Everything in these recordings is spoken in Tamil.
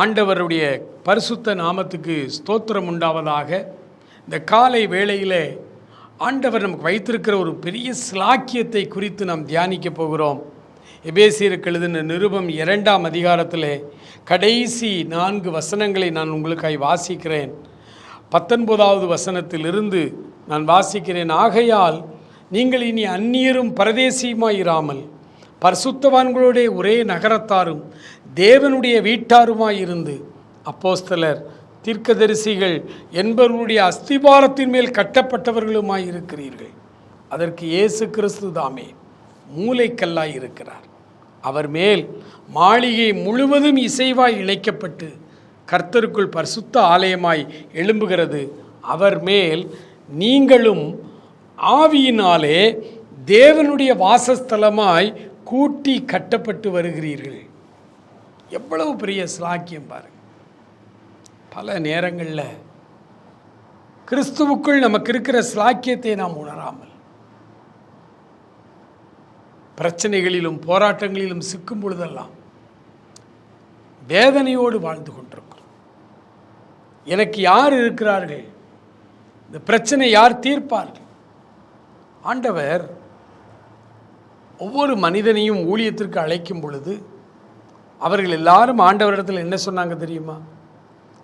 ஆண்டவருடைய பரிசுத்த நாமத்துக்கு ஸ்தோத்திரம் உண்டாவதாக. இந்த காலை வேளையில் ஆண்டவர் நமக்கு வைத்திருக்கிற ஒரு பெரிய ஸ்லாக்கியத்தை குறித்து நாம் தியானிக்க போகிறோம். எபேசியருக்கு எழுதின நிருபம் இரண்டாம் அதிகாரத்தில் கடைசி நான்கு வசனங்களை நான் உங்களுக்காய் வாசிக்கிறேன். பத்தொன்பதாவது வசனத்திலிருந்து நான் வாசிக்கிறேன். ஆகையால் நீங்கள் இனி அந்நியரும் பரதேசியுமாயிராமல் பரிசுத்தவான்களுடைய ஒரே நகரத்தாரும் தேவனுடைய வீட்டாருமாயிருந்து அப்போஸ்தலர் தீர்க்கதரிசிகள் என்பவருடைய அஸ்திபாரத்தின் மேல் கட்டப்பட்டவர்களுமாய் இருக்கிறீர்கள் அதற்கு இயேசு கிறிஸ்து தாமே மூளைக்கல்லாய் இருக்கிறார் அவர் மேல் மாளிகை முழுவதும் இசைவாய் இணைக்கப்பட்டு கர்த்தருக்குள் பரிசுத்த ஆலயமாய் எழும்புகிறது. அவர் மேல் நீங்களும் ஆவியினாலே தேவனுடைய வாசஸ்தலமாய் கூட்டி கட்டப்பட்டு வருகிறீர்கள். எவ்வளவு பெரிய சிலாக்கியம் பாருங்க. பல நேரங்களில் கிறிஸ்துவுக்குள் நமக்கு இருக்கிற சிலாக்கியத்தை நாம் உணராமல் பிரச்சனைகளிலும் போராட்டங்களிலும் சிக்கும் பொழுதெல்லாம் வேதனையோடு வாழ்ந்து கொண்டிருக்கிறோம். எனக்கு யார் இருக்கிறார்கள்? இந்த பிரச்சனை யார் தீர்ப்பார்கள்? ஆண்டவர் ஒவ்வொரு மனிதனையும் ஊழியத்திற்கு அழைக்கும் பொழுது அவர்கள் எல்லாரும் ஆண்டவரிடத்தில் என்ன சொன்னாங்க தெரியுமா?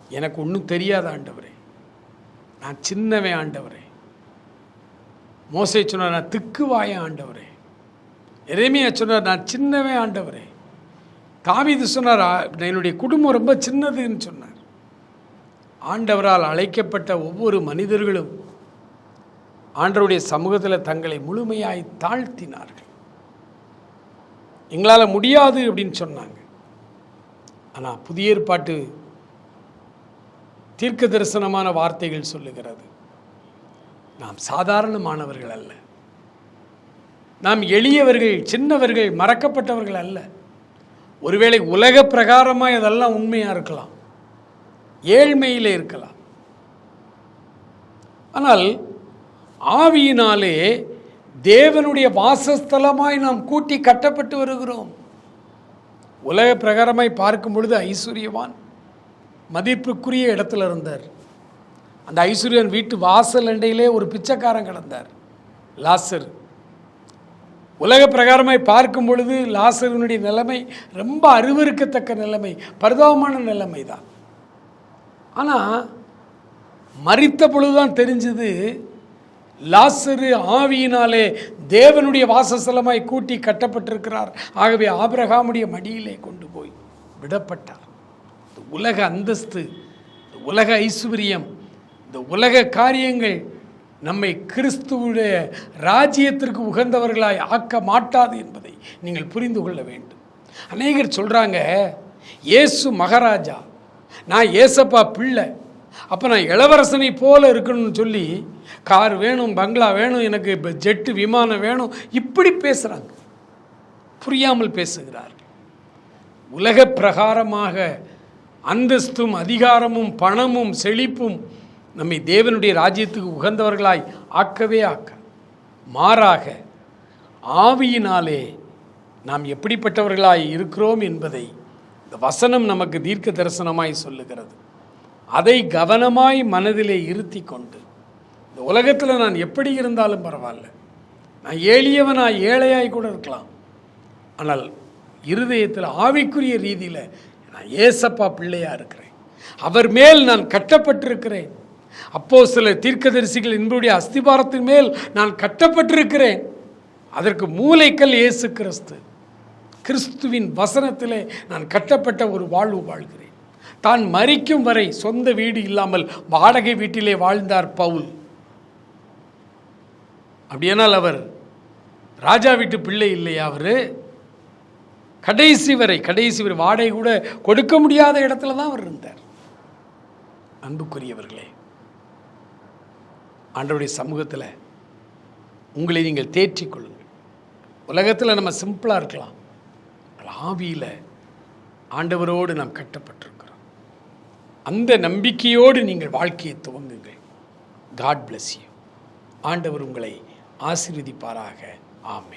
எனக்கு ஒன்றும் தெரியாத ஆண்டவரே. நான் சின்னவன் ஆண்டவரே. மோசை சொன்னார் நான் திக்குவாய ஆண்டவரே. எரேமியா சொன்னார் நான் சின்னவன் ஆண்டவரே. தாவிது சொன்னார் என்னுடைய குடும்பம் ரொம்ப சின்னதுன்னு சொன்னார். ஆண்டவரால் அழைக்கப்பட்ட ஒவ்வொரு மனிதர்களும் ஆண்டவருடைய சமூகத்தில் தங்களை முழுமையாய் தாழ்த்தினார்கள். எங்களால் முடியாது அப்படின்னு சொன்னாங்க. ஆனால் புதிய ஏற்பாட்டு தீர்க்க தரிசனமான வார்த்தைகள் சொல்லுகிறது. நாம் சாதாரணமானவர்கள் அல்ல. நாம் எளியவர்கள் சின்னவர்கள் மறக்கப்பட்டவர்கள் அல்ல. ஒருவேளை உலக பிரகாரமாக இதெல்லாம் உண்மையாக இருக்கலாம். ஏழ்மையிலே இருக்கலாம். ஆனால் ஆவியினாலே தேவனுடைய வாசஸ்தலமாய் நாம் கூட்டி கட்டப்பட்டு வருகிறோம். உலக பிரகாரமாய் பார்க்கும் பொழுது ஐஸ்வர்யவான் மதிப்புக்குரிய இடத்துல இருந்தார். அந்த ஐஸ்வர்யன் வீட்டு வாசல் அண்டையிலே ஒரு பிச்சைக்காரன் கிடந்தார். லாசர். உலக பிரகாரமாய் பார்க்கும் பொழுது லாசருனுடைய நிலைமை ரொம்ப அறிவிருக்கத்தக்க நிலைமை பரிதாபமான நிலைமை தான் ஆனால் மறித்த பொழுதுதான் தெரிஞ்சது லாசரு ஆவியினாலே தேவனுடைய வாசஸ்தலமாய் கூட்டி கட்டப்பட்டிருக்கிறார். ஆகவே ஆபிரகாமுடைய மடியிலே கொண்டு போய் விடப்பட்டார். இந்த உலக அந்தஸ்து இந்த உலக ஐஸ்வர்யம் இந்த உலக காரியங்கள் நம்மை கிறிஸ்துவுடைய ராஜ்யத்திற்கு உகந்தவர்களாய் ஆக்க மாட்டாது என்பதை நீங்கள் புரிந்து கொள்ள வேண்டும். அநேகர் சொல்கிறாங்க இயேசு மகாராஜா நான் ஏசப்பா பிள்ளை அப்போ நான் இளவரசனை போல இருக்கணும்னு சொல்லி கார் வேணும் பங்களா வேணும் எனக்கு இப்போ ஜெட்டு விமானம் வேணும் இப்படி பேசுகிறாங்க புரியாமல் பேசுகிறார். உலக பிரகாரமாக அந்தஸ்தும் அதிகாரமும் பணமும் செழிப்பும் நம்மை தேவனுடைய ராஜ்யத்துக்கு உகந்தவர்களாய் ஆக்கவே ஆக்க. மாறாக ஆவியினாலே நாம் எப்படிப்பட்டவர்களாய் இருக்கிறோம் என்பதை இந்த வசனம் நமக்கு தீர்க்க தரிசனமாய் சொல்லுகிறது. அதை கவனமாய் மனதிலே இருத்தி கொண்டு இந்த உலகத்தில் நான் எப்படி இருந்தாலும் பரவாயில்ல. நான் ஏழியவனாய் ஏழையாய் கூட இருக்கலாம். ஆனால் இருதயத்தில் ஆவிக்குரிய ரீதியில் நான் ஏசப்பா பிள்ளையாக இருக்கிறேன். அவர் மேல் நான் கட்டப்பட்டிருக்கிறேன். அப்போ சில தீர்க்கதரிசிகள் என்புடைய அஸ்திபாரத்தின் மேல் நான் கட்டப்பட்டிருக்கிறேன். அதற்கு மூளைக்கல் இயேசு கிறிஸ்து கிறிஸ்துவின் வசனத்திலே நான் கட்டப்பட்ட ஒரு வாழ்வு வாழ்கிறேன். தான் மறிக்கும் வரை சொந்த வீடு இல்லாமல் வாடகை வீட்டிலே வாழ்ந்தார் பவுல். அப்படியானால் அவர் ராஜா வீட்டு பிள்ளை இல்லையா அவர்? கடைசி வரை கடைசி வரை வாடகை கூட கொடுக்க முடியாத இடத்துல தான் அவர் இருந்தார். அன்புக்குரியவர்களே ஆண்டவருடைய சமூகத்தில் உங்களை நீங்கள் தேற்றிக் கொள்ளுங்கள். உலகத்தில் நம்ம சிம்பிளாக இருக்கலாம் ஆவியில் ஆண்டவரோடு நாம் கட்டப்பட்டிருக்கிறோம். அந்த நம்பிக்கையோடு நீங்கள் வாழ்க்கையை துவங்குங்கள். காட் பிளஸ் யூ ஆண்டவர் உங்களை ஆசீர்வதிப்பாராக. ஆமே